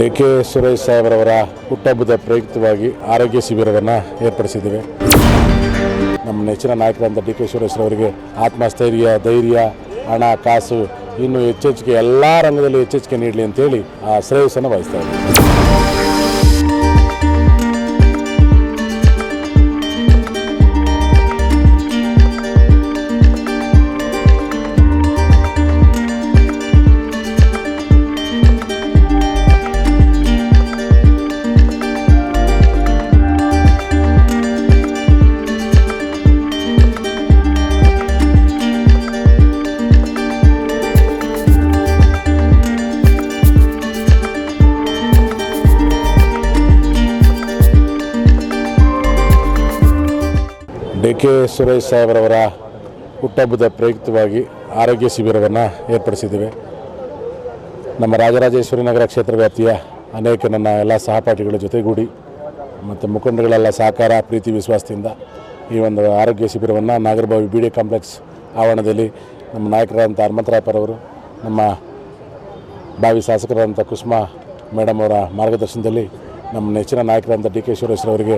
D K Suresh ಸಾಹೇಬ್ರವರ ಹುಟ್ಟಹಬ್ಬದ ಪ್ರಯುಕ್ತವಾಗಿ ಆರೋಗ್ಯ ಶಿಬಿರವನ್ನು ಏರ್ಪಡಿಸಿದ್ದೇವೆ. ನಮ್ಮ ನೆಚ್ಚಿನ ನಾಯಕರಾದ ಡಿ ಕೆ ಸುರೇಶ್ರವರಿಗೆ ಆತ್ಮಸ್ಥೈರ್ಯ, ಧೈರ್ಯ, ಹಣ, ಕಾಸು, ಇನ್ನು ಹೆಚ್ಚೆಚ್ಚಿಗೆ ಎಲ್ಲ ರಂಗದಲ್ಲಿ ಹೆಚ್ಚೆಚ್ಚಿಗೆ ನೀಡಲಿ ಅಂತೇಳಿ ಆ ಶ್ರೇಯಸ್ಸನ್ನು ಇದ್ದೀವಿ ಡಿ ಕೆ ಸುರೇಶ್ ಸಾಹೇಬ್ರವರ ಹುಟ್ಟಹಬ್ಬದ ಪ್ರಯುಕ್ತವಾಗಿ ಆರೋಗ್ಯ ಶಿಬಿರವನ್ನು ಏರ್ಪಡಿಸಿದ್ದೇವೆ. ನಮ್ಮ ರಾಜರಾಜೇಶ್ವರಿ ನಗರ ಕ್ಷೇತ್ರ ವ್ಯಾಪ್ತಿಯ ಅನೇಕ ನನ್ನ ಎಲ್ಲ ಸಹಪಾಠಿಗಳ ಜೊತೆಗೂಡಿ ಮತ್ತು ಮುಖಂಡಗಳೆಲ್ಲ ಸಹಕಾರ, ಪ್ರೀತಿ, ವಿಶ್ವಾಸದಿಂದ ಈ ಒಂದು ಆರೋಗ್ಯ ಶಿಬಿರವನ್ನು ನಾಗರಬಾವಿ ಬಿ ಡಿ ಕಾಂಪ್ಲೆಕ್ಸ್ ಆವರಣದಲ್ಲಿ ನಮ್ಮ ನಾಯಕರಾದಂಥ ಹನುಮಂತರಾಯಪ್ಪರವರು ನಮ್ಮ ಬಾವಿ ಶಾಸಕರಾದಂಥ ಕುಸುಮಾ ಮೇಡಮ್ ಅವರ ಮಾರ್ಗದರ್ಶನದಲ್ಲಿ ನಮ್ಮ ನೆಚ್ಚಿನ ನಾಯಕರಾದಂಥ ಡಿ ಕೆ ಸುರೇಶ್ರವರಿಗೆ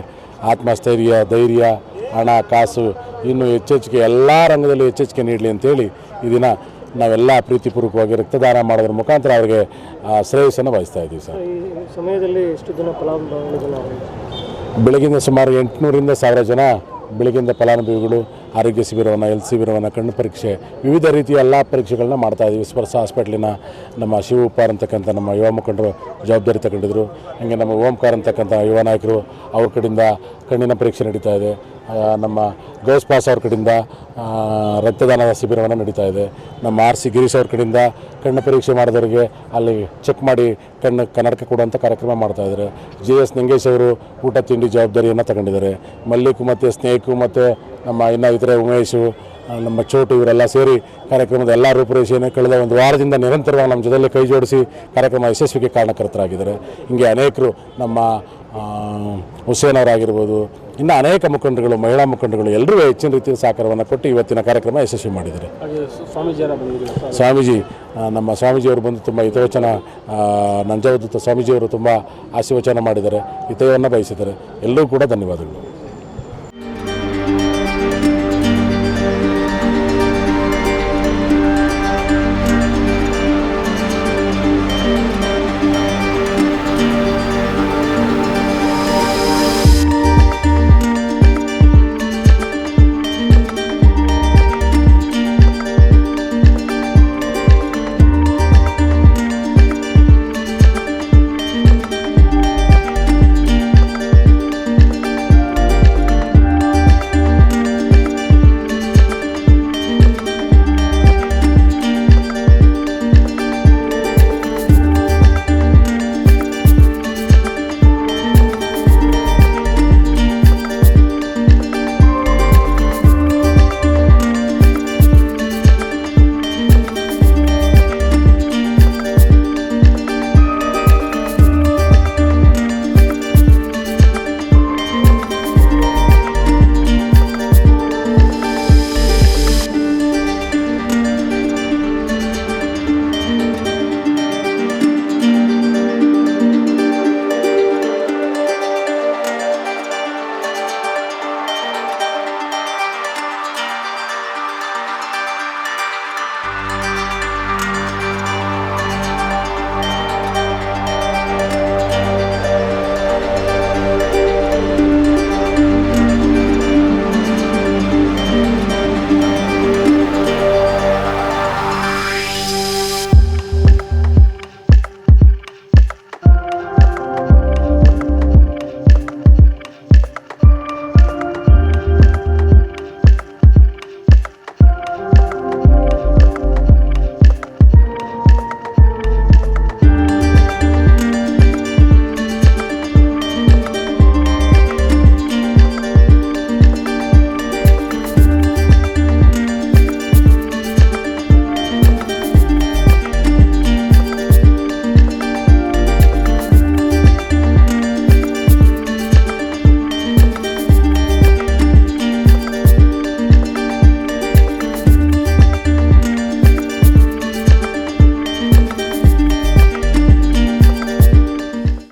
ಆತ್ಮಸ್ಥೈರ್ಯ, ಧೈರ್ಯ ಹಣ ಕಾಸು ಇನ್ನು ಹೆಚ್ಚೆಚ್ಚಿಗೆ ಎಲ್ಲ ರಂಗದಲ್ಲಿ ಹೆಚ್ಚೆಚ್ಚಿಗೆ ನೀಡಲಿ ಅಂತೇಳಿ ಈ ದಿನ ನಾವೆಲ್ಲ ಪ್ರೀತಿಪೂರ್ವಕವಾಗಿ ರಕ್ತದಾನ ಮಾಡೋದ್ರ ಮುಖಾಂತರ ಅವರಿಗೆ ಆ, ಶ್ರೇಯಸ್ಸನ್ನು ಬಯಸ್ತಾ ಇದ್ದೀವಿ ಸರ್. ಈ ಸಮಯದಲ್ಲಿ ಎಷ್ಟು ಜನ ಫಲಾನುಭವಿಗಳು ಬೆಳಗಿಂದ ಸುಮಾರು ಎಂಟುನೂರಿಂದ ಸಾವಿರ ಜನ ಬೆಳಗಿಂದ ಫಲಾನುಭವಿಗಳು ಆರೋಗ್ಯ ಶಿಬಿರವನ್ನು ಎಲ್ ಶಿಬಿರವನ್ನು ಕಣ್ಣು ಪರೀಕ್ಷೆ ವಿವಿಧ ರೀತಿಯ ಎಲ್ಲ ಪರೀಕ್ಷೆಗಳನ್ನ ಮಾಡ್ತಾ ಇದ್ದೀವಿ. ಸ್ಪರ್ಶ ಹಾಸ್ಪಿಟ್ಲಿನ ನಮ್ಮ ಶಿವಪಾರ್ ಅಂತಕ್ಕಂಥ ನಮ್ಮ ಯುವ ಮುಖಂಡರು ಜವಾಬ್ದಾರಿ ತಗೊಂಡಿದ್ರು. ಹಾಗೆ ನಮ್ಮ ಓಂಕಾರ ಅಂತಕ್ಕಂಥ ಯುವ ನಾಯಕರು ಅವ್ರ ಕಡೆಯಿಂದ ಕಣ್ಣಿನ ಪರೀಕ್ಷೆ ನಡೀತಾ ಇದೆ. ನಮ್ಮ ಗೌಸ್ ಪಾಸ್ ಅವ್ರ ಕಡೆಯಿಂದ ರಕ್ತದಾನದ ಶಿಬಿರವನ್ನು ನಡೀತಾ ಇದೆ. ನಮ್ಮ ಆರ್ ಸಿ ಗಿರೀಶ್ ಅವ್ರ ಕಡೆಯಿಂದ ಕಣ್ಣು ಪರೀಕ್ಷೆ ಮಾಡಿದವರಿಗೆ ಅಲ್ಲಿ ಚೆಕ್ ಮಾಡಿ ಕಣ್ಣು ಕನ್ನಡಕ ಕೊಡುವಂಥ ಕಾರ್ಯಕ್ರಮ ಮಾಡ್ತಾ ಇದ್ದಾರೆ. ಜಿ ಎಸ್ ನಿಂಗೇಶ್ ಅವರು ಊಟ ತಿಂಡಿ ಜವಾಬ್ದಾರಿಯನ್ನು ತಗೊಂಡಿದ್ದಾರೆ. ಮಲ್ಲಿಕು ಮತ್ತು ಸ್ನೇಹಿಕು ಮತ್ತು ನಮ್ಮ ಇನ್ನ ಇತರೆ ಉಮೇಶು ನಮ್ಮ ಚೋಟು ಇವರೆಲ್ಲ ಸೇರಿ ಕಾರ್ಯಕ್ರಮದ ಎಲ್ಲ ರೂಪುರೇಷೆಯನ್ನು ಕಳೆದ ಒಂದು ವಾರದಿಂದ ನಿರಂತರವಾಗಿ ನಮ್ಮ ಜೊತೆಯಲ್ಲಿ ಕೈ ಜೋಡಿಸಿ ಕಾರ್ಯಕ್ರಮ ಯಶಸ್ವಿಗೆ ಕಾರಣಕರ್ತರಾಗಿದ್ದಾರೆ. ಹಿಂಗೆ ಅನೇಕರು ನಮ್ಮ ಆ, ಹುಸೇನ್ ಅವರಾಗಿರ್ಬೋದು ಇನ್ನು ಅನೇಕ ಮುಖಂಡರುಗಳು ಮಹಿಳಾ ಮುಖಂಡರುಗಳು ಎಲ್ಲರೂ ಹೆಚ್ಚಿನ ರೀತಿಯ ಸಹಕಾರವನ್ನು ಕೊಟ್ಟು ಇವತ್ತಿನ ಕಾರ್ಯಕ್ರಮ ಯಶಸ್ವಿ ಮಾಡಿದ್ದಾರೆ. ಸ್ವಾಮೀಜಿ ನಮ್ಮ ಸ್ವಾಮೀಜಿಯವರು ಬಂದು ತುಂಬ ಹಿತವಚನ ನಂಜಾವದತ್ತ ಸ್ವಾಮೀಜಿಯವರು ತುಂಬ ಆಶೀರ್ವಚನ ಮಾಡಿದ್ದಾರೆ ಹಿತವನ್ನು ಬಯಸಿದ್ದಾರೆ. ಎಲ್ಲರೂ ಕೂಡ ಧನ್ಯವಾದಗಳು.